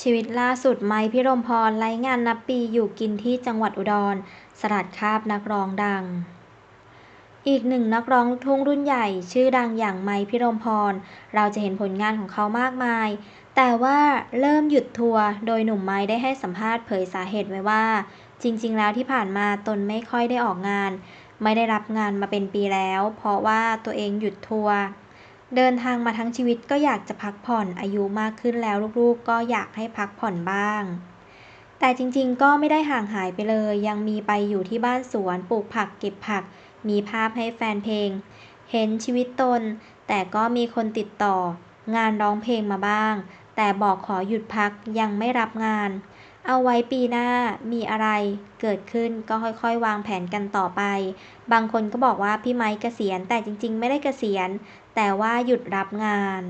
ชีวิตล่าสุดไมค์พิรมพรไร้งานนับปีอยู่กินที่จังหวัดอุดร สลัดคาบนักร้องดัง อีกหนึ่งนักร้องทุ่งรุ่นใหญ่ ชื่อดังอย่างไมค์พิรมพร เราจะเห็นผลงานของเขามากมาย แต่ว่าเริ่มหยุดทัวร์โดยหนุ่มไมค์ได้ให้สัมภาษณ์เผยสาเหตุไว้ว่า จริง ๆ แล้วที่ผ่านมาตนไม่ค่อยได้ออกงาน ไม่ได้รับงานมาเป็นปีแล้ว เพราะว่าตัวเองหยุดทัวร์ เดินทางมาทั้งชีวิตก็อยากจะพักผ่อนอายุมากขึ้นแล้วลูกๆ ก็อยากให้พักผ่อนบ้าง แต่จริงๆ ก็ไม่ได้ห่างหายไปเลย ยังมีไปอยู่ที่บ้านสวนปลูกผักเก็บผัก มีภาพให้แฟนเพลง เห็นชีวิตตน แต่ก็มีคนติดต่องานร้องเพลงมาบ้าง แต่บอกขอหยุดพักยังไม่รับงาน เอาไว้ปีหน้ามีอะไรเกิดขึ้นก็ค่อยๆ วางแผนกันต่อไป บางคนก็บอกว่าพี่ไม้เกษียณแต่จริงๆ ไม่ได้เกษียณ แต่ว่าหยุดรับงาน